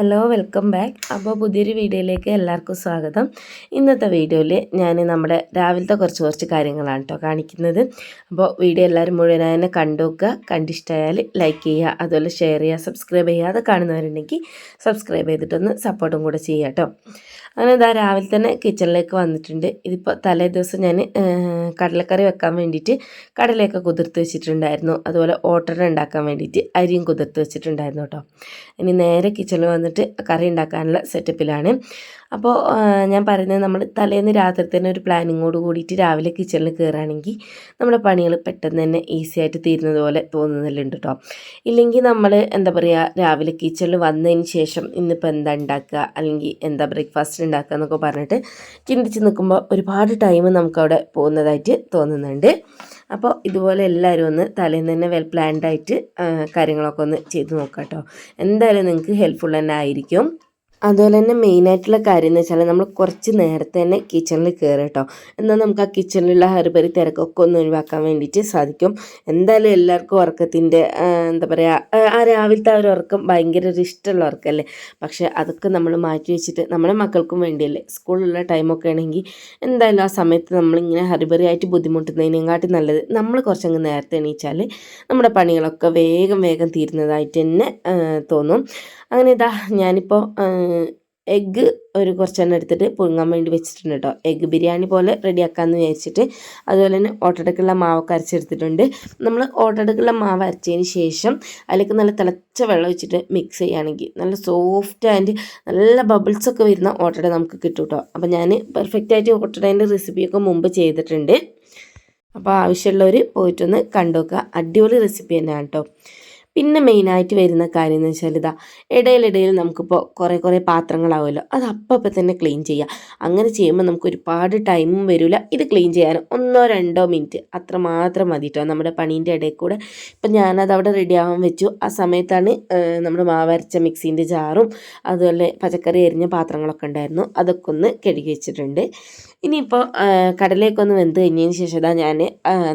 Hello welcome back അപ്പോൾ പുതിയൊരു വീഡിയോയിലേക്ക് എല്ലാവർക്കും സ്വാഗതം. ഇന്നത്തെ വീഡിയോയിൽ ഞാൻ നമ്മുടെ രാവിലത്തെ കുറച്ച് കുറച്ച് കാര്യങ്ങളാണ് കേട്ടോ കാണിക്കുന്നത്. അപ്പോൾ വീഡിയോ എല്ലാവരും മുഴുവനായി തന്നെ കണ്ടുവെക്കുക കണ്ടിഷ്ടമായാൽ ലൈക്ക് ചെയ്യുക. അതുപോലെ ഷെയർ ചെയ്യുക. സബ്സ്ക്രൈബ് ചെയ്യാതെ കാണുന്നവരുണ്ടെങ്കിൽ സബ്സ്ക്രൈബ് ചെയ്തിട്ടൊന്ന് സപ്പോർട്ടും കൂടെ ചെയ്യുക കേട്ടോ അങ്ങനെ ഇതാ രാവിലെ തന്നെ കിച്ചണിലേക്ക് വന്നിട്ടുണ്ട്. ഇതിപ്പോൾ തലേ ദിവസം ഞാൻ കടലക്കറി വെക്കാൻ വേണ്ടിയിട്ട് കടലയൊക്കെ കുതിർത്ത് വെച്ചിട്ടുണ്ടായിരുന്നു. അതുപോലെ ഓട്ടട ഉണ്ടാക്കാൻ വേണ്ടിയിട്ട് അരിയും കുതിർത്ത് വെച്ചിട്ടുണ്ടായിരുന്നു കേട്ടോ ഇനി നേരെ കിച്ചണിൽ വന്നിട്ട് കറി ഉണ്ടാക്കാനുള്ള സെറ്റപ്പിലാണ് അപ്പോൾ ഞാൻ പറയുന്നത് നമ്മൾ തലേന്ന് രാത്രി തന്നെ ഒരു പ്ലാനിങ്ങോട് കൂടിയിട്ട് രാവിലെ കിച്ചണിൽ കയറുകയാണെങ്കിൽ നമ്മുടെ പണികൾ പെട്ടെന്ന് തന്നെ ഈസി ആയിട്ട് തീരുന്നത് പോലെ തോന്നുന്നില്ലുണ്ട് കേട്ടോ ഇല്ലെങ്കിൽ നമ്മൾ എന്താ പറയുക രാവിലെ കിച്ചണിൽ വന്നതിന് ശേഷം ഇന്നിപ്പോൾ എന്താ ഉണ്ടാക്കുക അല്ലെങ്കിൽ എന്താ ബ്രേക്ക്ഫാസ്റ്റ് ഉണ്ടാക്കുക എന്നൊക്കെ പറഞ്ഞിട്ട് ചിന്തിച്ച് നിൽക്കുമ്പോൾ ഒരുപാട് ടൈം നമുക്കവിടെ പോകുന്നതായിട്ട് തോന്നുന്നുണ്ട്. അപ്പോൾ ഇതുപോലെ എല്ലാവരും ഒന്ന് തലേന്ന് തന്നെ വെൽ പ്ലാൻഡ് ആയിട്ട് കാര്യങ്ങളൊക്കെ ഒന്ന് ചെയ്ത് നോക്കാം കേട്ടോ എന്തായാലും നിങ്ങൾക്ക് ഹെൽപ്ഫുൾ തന്നെ ആയിരിക്കും. അതുപോലെ തന്നെ മെയിനായിട്ടുള്ള കാര്യം എന്ന് വെച്ചാൽ നമ്മൾ കുറച്ച് നേരത്തെ തന്നെ കിച്ചണിൽ കയറി കേട്ടോ എന്നാൽ നമുക്ക് ആ കിച്ചണിലുള്ള ഹെർബറി തിരക്കൊക്കെ ഒന്ന് ഒഴിവാക്കാൻ വേണ്ടിയിട്ട് സാധിക്കും. എന്തായാലും എല്ലാവർക്കും ഉറക്കത്തിന്റെ എന്താ പറയുക ആ രാവിലത്തെ ആ ഒരു ഉറക്കം ഭയങ്കര ഒരു ഇഷ്ടമുള്ള ഉറക്കമല്ലേ പക്ഷേ അതൊക്കെ നമ്മൾ മാറ്റി വെച്ചിട്ട് നമ്മുടെ മക്കൾക്കും വേണ്ടിയല്ലേ? സ്കൂളിലുള്ള ടൈമൊക്കെ ആണെങ്കിൽ എന്തായാലും ആ സമയത്ത് നമ്മളിങ്ങനെ ഹെർബറി ആയിട്ട് ബുദ്ധിമുട്ടുന്നതിനെക്കാട്ടി നല്ലത് നമ്മൾ കുറച്ചങ്ങ് നേരത്തെ എണീച്ചാൽ നമ്മുടെ പണികളൊക്കെ വേഗം വേഗം തീരുന്നതായിട്ട് തന്നെ തോന്നും. അങ്ങനെ ഇതാ ഞാനിപ്പോൾ എഗ്ഗ് ഒരു കുറച്ചെണ്ണം എടുത്തിട്ട് പുഴുങ്ങാൻ വേണ്ടി വെച്ചിട്ടുണ്ട് കേട്ടോ എഗ്ഗ് ബിരിയാണി പോലെ റെഡിയാക്കാമെന്ന് വിചാരിച്ചിട്ട് അതുപോലെ തന്നെ ഓട്ടടക്കുള്ള മാവൊക്കെ അരച്ചെടുത്തിട്ടുണ്ട്. നമ്മൾ ഓട്ടടക്കുള്ള മാവ് അരച്ചതിന് ശേഷം അതിലേക്ക് നല്ല തിളച്ച വെള്ളം വെച്ചിട്ട് മിക്സ് ചെയ്യുകയാണെങ്കിൽ നല്ല സോഫ്റ്റ് ആൻഡ് നല്ല ബബിൾസൊക്കെ വരുന്ന ഓട്ടട നമുക്ക് കിട്ടും കേട്ടോ അപ്പോൾ ഞാൻ പെർഫെക്റ്റായിട്ട് ഓട്ടടേന്റെ റെസിപ്പിയൊക്കെ മുമ്പ് ചെയ്തിട്ടുണ്ട്. അപ്പോൾ ആവശ്യമുള്ളവർ പോയിട്ടൊന്ന് കണ്ടുവെക്കുക അടിപൊളി റെസിപ്പി തന്നെയാണ് കേട്ടോ പിന്നെ മെയിനായിട്ട് വരുന്ന കാര്യം എന്ന് വെച്ചാൽ ഇതാ ഇടയിലിടയിൽ നമുക്കിപ്പോൾ കുറേ കുറേ പാത്രങ്ങളാവുമല്ലോ അത് അപ്പം തന്നെ ക്ലീൻ ചെയ്യുക അങ്ങനെ ചെയ്യുമ്പോൾ നമുക്ക് ഒരുപാട് ടൈമും വരില്ല ഇത് ക്ലീൻ ചെയ്യാൻ ഒന്നോ രണ്ടോ മിനിറ്റ് അത്ര മാത്രം മതി കേട്ടോ നമ്മുടെ പണീന്റെ ഇടയിൽ കൂടെ. ഇപ്പം ഞാനത് അവിടെ റെഡി ആവാൻ വെച്ചു. ആ സമയത്താണ് നമ്മുടെ മാവരച്ച മിക്സീന്റെ ജാറും അതുപോലെ പച്ചക്കറി എരിഞ്ഞ പാത്രങ്ങളൊക്കെ ഉണ്ടായിരുന്നു. അതൊക്കെ ഒന്ന് കഴുകി വെച്ചിട്ടുണ്ട്. ഇനിയിപ്പോൾ കടലയൊക്കെ ഒന്ന് വെന്ത് കഴിഞ്ഞതിന് ശേഷം ഞാൻ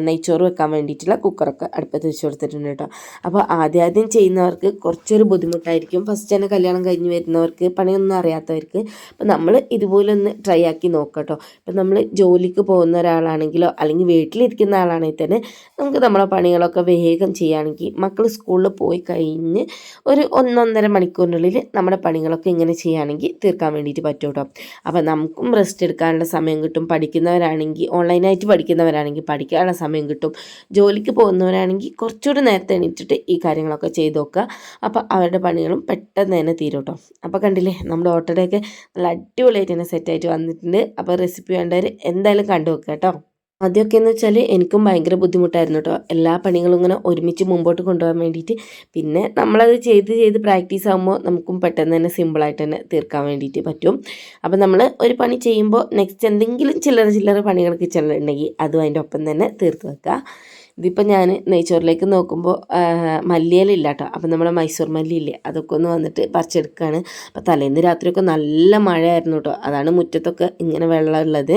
നെയ്ച്ചോറ് വെക്കാൻ വേണ്ടിയിട്ടുള്ള കുക്കറൊക്കെ അടുപ്പത്ത് വെച്ച് കൊടുത്തിട്ടുണ്ട് കേട്ടോ. അപ്പോൾ ആദ്യം ആദ്യം ചെയ്യുന്നവർക്ക് കുറച്ചൊരു ബുദ്ധിമുട്ടായിരിക്കും. ഫസ്റ്റ് തന്നെ കല്യാണം കഴിഞ്ഞ് വരുന്നവർക്ക് പണിയൊന്നും അറിയാത്തവർക്ക്. അപ്പം നമ്മൾ ഇതുപോലെ ഒന്ന് ട്രൈ ആക്കി നോക്കട്ടോ. കേട്ടോ ഇപ്പം നമ്മൾ ജോലിക്ക് പോകുന്ന ഒരാളാണെങ്കിലോ അല്ലെങ്കിൽ വീട്ടിലിരിക്കുന്ന ആളാണെങ്കിൽ തന്നെ നമുക്ക് നമ്മളെ പണികളൊക്കെ വേഗം ചെയ്യുകയാണെങ്കിൽ മക്കൾ സ്കൂളിൽ പോയി കഴിഞ്ഞ് ഒരു ഒന്നൊന്നര മണിക്കൂറിനുള്ളിൽ നമ്മുടെ പണികളൊക്കെ ഇങ്ങനെ ചെയ്യുകയാണെങ്കിൽ തീർക്കാൻ വേണ്ടിയിട്ട് പറ്റും കേട്ടോ അപ്പം നമുക്കും റെസ്റ്റ് എടുക്കാനുള്ള സമയം കിട്ടും. പഠിക്കുന്നവരാണെങ്കിൽ ഓൺലൈനായിട്ട് പഠിക്കുന്നവരാണെങ്കിൽ പഠിക്കാനുള്ള സമയം കിട്ടും. ജോലിക്ക് പോകുന്നവരാണെങ്കിൽ കുറച്ചുകൂടി നേരത്തെ എണീറ്റിട്ട് ഈ കാര്യങ്ങളൊക്കെ ചെയ്ത് നോക്കുക. അപ്പോൾ അവരുടെ പണികളും പെട്ടെന്ന് തന്നെ തീരും കേട്ടോ. അപ്പോൾ കണ്ടില്ലേ നമ്മുടെ ഓട്ടോടെയൊക്കെ നല്ല അടിപൊളിയായിട്ട് തന്നെ സെറ്റായിട്ട് വന്നിട്ടുണ്ട്. അപ്പോൾ റെസിപ്പി വേണ്ടവർ എന്തായാലും കണ്ടു വെക്കുക കേട്ടോ. ആദ്യമൊക്കെ എന്ന് വെച്ചാൽ എനിക്കും ഭയങ്കര ബുദ്ധിമുട്ടായിരുന്നു കേട്ടോ. എല്ലാ പണികളും ഇങ്ങനെ ഒരുമിച്ച് മുമ്പോട്ട് കൊണ്ടുപോകാൻ വേണ്ടിയിട്ട്. പിന്നെ നമ്മളത് ചെയ്ത് ചെയ്ത് പ്രാക്ടീസ് ആകുമ്പോൾ നമുക്കും പെട്ടെന്ന് തന്നെ സിമ്പിളായിട്ട് തന്നെ തീർക്കാൻ വേണ്ടിയിട്ട് പറ്റും. അപ്പം നമ്മൾ ഒരു പണി ചെയ്യുമ്പോൾ നെക്സ്റ്റ് എന്തെങ്കിലും ചില്ലറ ചില്ലറ പണികൾ കിച്ചണിലുണ്ടെങ്കിൽ അതും അതിന്റെ ഒപ്പം തന്നെ തീർത്ത് വെക്കുക. ഇതിപ്പോൾ ഞാൻ നെയ്ച്ചോറിലേക്ക് നോക്കുമ്പോൾ മല്ലിയിലില്ല കേട്ടോ അപ്പോൾ നമ്മുടെ മൈസൂർ മല്ലിയില്ലേ അതൊക്കെ ഒന്ന് വന്നിട്ട് പറിച്ചെടുക്കുകയാണ് അപ്പോൾ തലേന്ന് രാത്രിയൊക്കെ നല്ല മഴയായിരുന്നു കേട്ടോ. അതാണ് മുറ്റത്തൊക്കെ ഇങ്ങനെ വെള്ളമുള്ളത്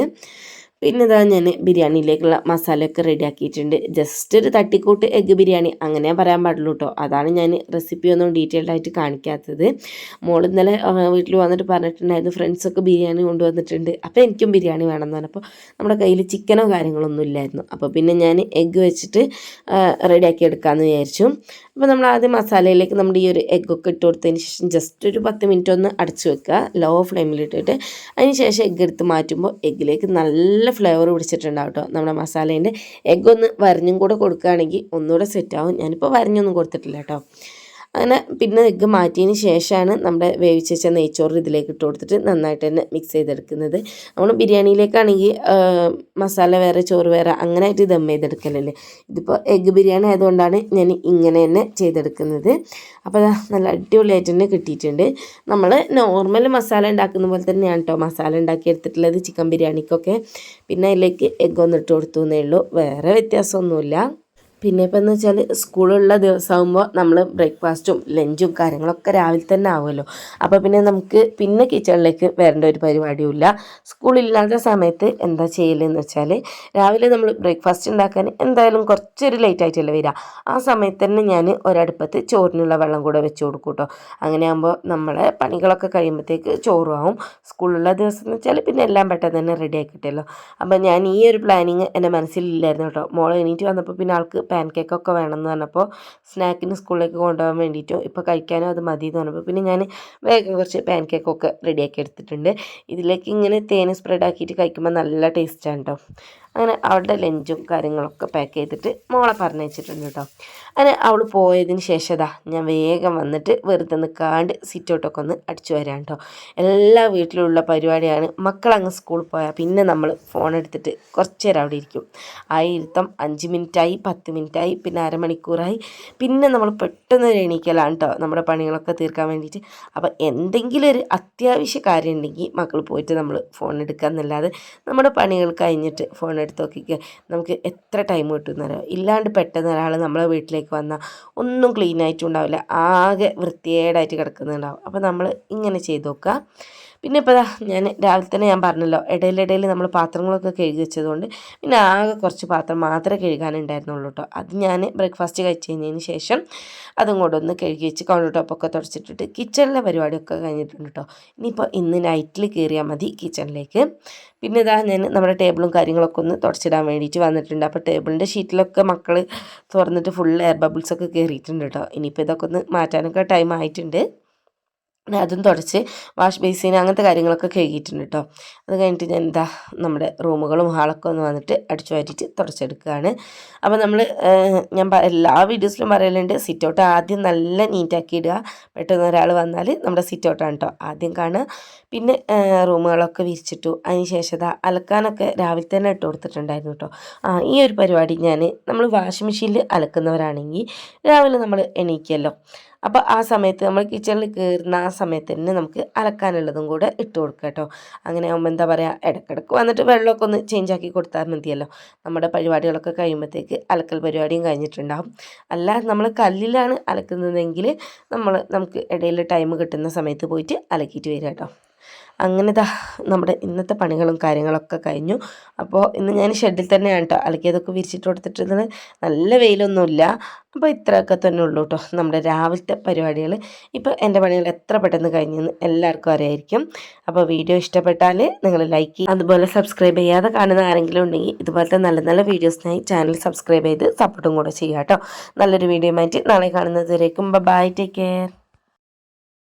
പിന്നെ ഇതാ ഞാൻ ബിരിയാണിയിലേക്കുള്ള മസാലയൊക്കെ റെഡിയാക്കിയിട്ടുണ്ട്. ജസ്റ്റ് ഒരു തട്ടിക്കൂട്ട് എഗ്ഗ് ബിരിയാണി അങ്ങനെ പറയാൻ പാടുള്ളൂ കേട്ടോ അതാണ് ഞാൻ റെസിപ്പി ഒന്നും ഡീറ്റെയിൽഡ് ആയിട്ട് കാണിക്കാത്തത്. മോൾ ഇന്നലെ വീട്ടിൽ വന്നിട്ട് പറഞ്ഞിട്ടുണ്ടായിരുന്നു ഫ്രണ്ട്സൊക്കെ ബിരിയാണി കൊണ്ടുവന്നിട്ടുണ്ട്. അപ്പോൾ എനിക്കും ബിരിയാണി വേണമെന്ന് പറഞ്ഞപ്പോൾ നമ്മുടെ കയ്യിൽ ചിക്കനോ കാര്യങ്ങളൊന്നും ഇല്ലായിരുന്നു. അപ്പോൾ പിന്നെ ഞാൻ എഗ്ഗ് വെച്ചിട്ട് റെഡിയാക്കി എടുക്കാമെന്ന് വിചാരിച്ചു. അപ്പോൾ നമ്മൾ ആദ്യം മസാലയിലേക്ക് നമ്മുടെ ഈ ഒരു എഗ്ഗൊക്കെ ഇട്ട് കൊടുത്തതിന് ശേഷം ജസ്റ്റ് ഒരു പത്ത് മിനിറ്റ് ഒന്ന് അടച്ചു വെക്കുക. ലോ ഫ്ലെയിമിലിട്ടിട്ട് അതിന് ശേഷം എഗ്ഗ് എടുത്ത് മാറ്റുമ്പോൾ എഗ്ഗിലേക്ക് നല്ല ഫ്ലേവർ പിടിച്ചിട്ടുണ്ടാവും കേട്ടോ നമ്മുടെ മസാലേന്റെ. എഗ്ഗ് ഒന്ന് വരഞ്ഞും കൂടെ കൊടുക്കുകയാണെങ്കിൽ ഒന്നുകൂടെ സെറ്റാവും ഞാനിപ്പോൾ വരഞ്ഞൊന്നും കൊടുത്തിട്ടില്ല കേട്ടോ അങ്ങനെ പിന്നെ എഗ്ഗ് മാറ്റിയതിന് ശേഷമാണ് നമ്മുടെ വേവിച്ച് വെച്ച നെയ്ച്ചോറ് ഇതിലേക്ക് ഇട്ട് കൊടുത്തിട്ട് നന്നായിട്ട് തന്നെ മിക്സ് ചെയ്തെടുക്കുന്നത്. നമ്മൾ ബിരിയാണിയിലേക്കാണെങ്കിൽ മസാല വേറെ ചോറ് വേറെ അങ്ങനെ ആയിട്ട് ദം ചെയ്തെടുക്കലല്ലേ? ഇതിപ്പോൾ എഗ്ഗ് ബിരിയാണി ആയതുകൊണ്ടാണ് ഞാൻ ഇങ്ങനെ തന്നെ ചെയ്തെടുക്കുന്നത്. അപ്പോൾ നല്ല അടിപൊളിയായിട്ട് തന്നെ കിട്ടിയിട്ടുണ്ട്. നമ്മൾ നോർമൽ മസാല ഉണ്ടാക്കുന്ന പോലെ തന്നെയാണ് കേട്ടോ മസാല ഉണ്ടാക്കി എടുത്തിട്ടുള്ളത് ചിക്കൻ ബിരിയാണിക്കൊക്കെ. പിന്നെ അതിലേക്ക് ഒന്ന് ഇട്ട് കൊടുത്തു എന്നേ ഉള്ളൂ. വേറെ വ്യത്യാസമൊന്നുമില്ല. പിന്നെ ഇപ്പം എന്ന് വെച്ചാൽ സ്കൂളുള്ള ദിവസമാകുമ്പോൾ നമ്മൾ ബ്രേക്ക്ഫാസ്റ്റും ലഞ്ചും കാര്യങ്ങളൊക്കെ രാവിലെ തന്നെ ആവുമല്ലോ. അപ്പോൾ പിന്നെ നമുക്ക് പിന്നെ കിച്ചണിലേക്ക് വരേണ്ട ഒരു പരിപാടിയുമില്ല. സ്കൂളില്ലാത്ത സമയത്ത് എന്താ ചെയ്യലെന്ന് വെച്ചാൽ രാവിലെ നമ്മൾ ബ്രേക്ക്ഫാസ്റ്റ് ഉണ്ടാക്കാൻ എന്തായാലും കുറച്ചൊരു ലേറ്റ് ആയിട്ടല്ലേ വരിക. ആ സമയത്ത് തന്നെ ഞാൻ ഒരടുപ്പത്ത് ചോറിനുള്ള വെള്ളം കൂടെ വെച്ച് കൊടുക്കും കേട്ടോ അങ്ങനെ ആകുമ്പോൾ നമ്മളെ പണികളൊക്കെ കഴിയുമ്പോഴത്തേക്ക് ചോറും ആവും. സ്കൂളുള്ള ദിവസം എന്ന് വെച്ചാൽ പിന്നെ എല്ലാം പെട്ടെന്ന് തന്നെ റെഡി ആക്കിയിട്ടല്ലോ അപ്പോൾ ഞാൻ ഈ ഒരു പ്ലാനിങ് എന്റെ മനസ്സിലില്ലായിരുന്നു കേട്ടോ. മോൾ എണീറ്റ് വന്നപ്പോൾ പിന്നെ ആൾക്ക് പാൻ കേക്കൊക്കെ വേണമെന്ന് പറഞ്ഞപ്പോൾ സ്നാക്കിന് സ്കൂളിലേക്ക് കൊണ്ടുപോകാൻ വേണ്ടിയിട്ടും ഇപ്പോൾ കഴിക്കാനും അത് മതി എന്ന് പറഞ്ഞപ്പോൾ പിന്നെ ഞാൻ വേഗം കുറച്ച് പാൻ കേക്കൊക്കെ റെഡിയാക്കി എടുത്തിട്ടുണ്ട്. ഇതിലേക്ക് ഇങ്ങനെ തേൻ സ്പ്രെഡ് ആക്കിയിട്ട് കഴിക്കുമ്പോൾ നല്ല ടേസ്റ്റാണ് കേട്ടോ അങ്ങനെ അവളുടെ ലഞ്ചും കാര്യങ്ങളൊക്കെ പാക്ക് ചെയ്തിട്ട് മോളെ പറഞ്ഞയച്ചിട്ടുണ്ട് കേട്ടോ അങ്ങനെ അവൾ പോയതിന് ശേഷം ഇതാ ഞാൻ വേഗം വന്നിട്ട് വെറുതെ നിൽക്കാണ്ട് സിറ്റൗട്ടൊക്കെ ഒന്ന് അടിച്ചു വരാം കേട്ടോ എല്ലാ വീട്ടിലുള്ള പരിപാടിയാണ്. മക്കളങ്ങ് സ്കൂളിൽ പോയാൽ പിന്നെ നമ്മൾ ഫോൺ എടുത്തിട്ട് കുറച്ച് നേരം അവിടെ ഇരിക്കും. ആ ഇരുത്തം അഞ്ച് മിനിറ്റായി പത്ത് മിനിറ്റായി പിന്നെ അരമണിക്കൂറായി. പിന്നെ നമ്മൾ പെട്ടെന്ന് എണീക്കലാണ് കേട്ടോ നമ്മുടെ പണികളൊക്കെ തീർക്കാൻ വേണ്ടിയിട്ട്. അപ്പോൾ എന്തെങ്കിലും ഒരു അത്യാവശ്യ കാര്യം ഉണ്ടെങ്കിൽ മക്കൾ പോയിട്ട് നമ്മൾ ഫോൺ എടുക്കുക എന്നല്ലാതെ നമ്മുടെ പണികൾ കഴിഞ്ഞിട്ട് ഫോൺ എടുത്ത് നോക്കിക്കുക നമുക്ക് എത്ര ടൈം കിട്ടുമെന്നറിയോ ഇല്ലാണ്ട് പെട്ടെന്ന് ഒരാൾ നമ്മളെ വീട്ടിലേക്ക് വന്നാൽ ഒന്നും ക്ലീൻ ആയിട്ടുണ്ടാവില്ല. ആകെ വൃത്തികേടായിട്ട് കിടക്കുന്നുണ്ടാവും. അപ്പോൾ നമ്മൾ ഇങ്ങനെ ചെയ്ത് നോക്കുക പിന്നെ ഇപ്പോൾ ഞാൻ രാവിലെ തന്നെ ഞാൻ പറഞ്ഞല്ലോ ഇടയിലിടയിൽ നമ്മൾ പാത്രങ്ങളൊക്കെ കഴുകി വെച്ചതുകൊണ്ട് പിന്നെ ആകെ കുറച്ച് പാത്രം മാത്രമേ കഴുകാനുണ്ടായിരുന്നുള്ളൂ കേട്ടോ അത് ഞാൻ ബ്രേക്ക്ഫാസ്റ്റ് കഴിച്ച് കഴിഞ്ഞതിന് ശേഷം അതും കൂടെ ഒന്ന് കഴുകി വെച്ച് കൗണ്ടർ ടോപ്പൊക്കെ തുടച്ചിട്ടിട്ട് കിച്ചണിലെ പരിപാടിയൊക്കെ കഴിഞ്ഞിട്ടുണ്ട് കേട്ടോ ഇനിയിപ്പോൾ ഇന്ന് നൈറ്റിൽ കയറിയാൽ മതി കിച്ചണിലേക്ക് പിന്നെ ഇതാ ഞാൻ നമ്മുടെ ടേബിളും കാര്യങ്ങളൊക്കെ ഒന്ന് തുടച്ചിടാൻ വേണ്ടിയിട്ട് വന്നിട്ടുണ്ട്. അപ്പോൾ ടേബിളിന്റെ ഷീറ്റിലൊക്കെ മക്കൾ തുറന്നിട്ട് ഫുൾ എയർ ബബിൾസൊക്കെ കയറിയിട്ടുണ്ട് കേട്ടോ ഇനിയിപ്പോൾ ഇതൊക്കെ ഒന്ന് മാറ്റാനൊക്കെ ടൈം ആയിട്ടുണ്ട്. അതും തുടച്ച് വാഷ് ബേസിൻ അങ്ങനത്തെ കാര്യങ്ങളൊക്കെ കഴുകിയിട്ടുണ്ട് കേട്ടോ അത് കഴിഞ്ഞിട്ട് ഞാൻ എന്താ നമ്മുടെ റൂമുകളും ഹാളൊക്കെ ഒന്ന് വന്നിട്ട് അടിച്ചു മാറ്റിയിട്ട് തുടച്ചെടുക്കുകയാണ്. അപ്പോൾ നമ്മൾ ഞാൻ എല്ലാ വീഡിയോസിലും പറയലുണ്ട് സിറ്റ് ഔട്ട് ആദ്യം നല്ല നീറ്റാക്കി ഇടുക. പെട്ടെന്ന് ഒരാൾ വന്നാൽ നമ്മുടെ സിറ്റ് ഔട്ടാണ് കേട്ടോ ആദ്യം കാണുക. പിന്നെ റൂമുകളൊക്കെ വിരിച്ചിട്ടു. അതിന് ശേഷം അലക്കാനൊക്കെ രാവിലെ തന്നെ ഇട്ട് കൊടുത്തിട്ടുണ്ടായിരുന്നു കേട്ടോ ആ ഈ ഒരു പരിപാടി ഞാൻ നമ്മൾ വാഷിംഗ് മെഷീനിൽ അലക്കുന്നവരാണെങ്കിൽ രാവിലെ നമ്മൾ എണീക്കുമല്ലോ അപ്പോൾ ആ സമയത്ത് നമ്മൾ കിച്ചണിൽ കയറുന്ന ആ സമയത്ത് തന്നെ നമുക്ക് അലക്കാനുള്ളതും കൂടെ ഇട്ട് കൊടുക്കുക കേട്ടോ അങ്ങനെ ആകുമ്പോൾ എന്താ പറയുക ഇടക്കിടക്ക് വന്നിട്ട് വെള്ളമൊക്കെ ഒന്ന് ചേഞ്ച് ആക്കി കൊടുത്താൽ മതിയല്ലോ. നമ്മുടെ പരിപാടികളൊക്കെ കഴിയുമ്പോഴത്തേക്ക് അലക്കൽ പരിപാടിയും കഴിഞ്ഞിട്ടുണ്ടാകും അല്ല നമ്മൾ കല്ലിലാണ് അലക്കുന്നതെങ്കിൽ നമ്മൾ നമുക്ക് ഇടയിൽ ടൈം കിട്ടുന്ന സമയത്ത് പോയിട്ട് അലക്കിയിട്ട് വരിക കേട്ടോ അങ്ങനെ ദാ നമ്മുടെ ഇന്നത്തെ പണികളും കാര്യങ്ങളൊക്കെ കഴിഞ്ഞു. അപ്പോൾ ഇന്ന് ഞാൻ ഷെഡിൽ തന്നെയാണ് കേട്ടോ അലക്കിയതൊക്കെ വിരിച്ചിട്ട് കൊടുത്തിട്ടിരുന്നത്. നല്ല വെയിലൊന്നുമില്ല. അപ്പോൾ ഇത്രയൊക്കെ തന്നെ ഉള്ളൂ കേട്ടോ നമ്മുടെ രാവിലത്തെ പരിപാടികൾ ഇപ്പോൾ എന്റെ പണികൾ എത്ര പെട്ടെന്ന് കഴിഞ്ഞെന്ന് എല്ലാവർക്കും അറിയായിരിക്കും. അപ്പോൾ വീഡിയോ ഇഷ്ടപ്പെട്ടാൽ നിങ്ങൾ ലൈക്ക് ചെയ്യും. അതുപോലെ സബ്സ്ക്രൈബ് ചെയ്യാതെ കാണുന്ന ആരെങ്കിലും ഉണ്ടെങ്കിൽ ഇതുപോലത്തെ നല്ല നല്ല വീഡിയോസിനായി ചാനൽ സബ്സ്ക്രൈബ് ചെയ്ത് സപ്പോർട്ടും കൂടെ ചെയ്യാം കേട്ടോ നല്ലൊരു വീഡിയോ മാറ്റി നാളെ കാണുന്നതുവരേക്കും. Bye take care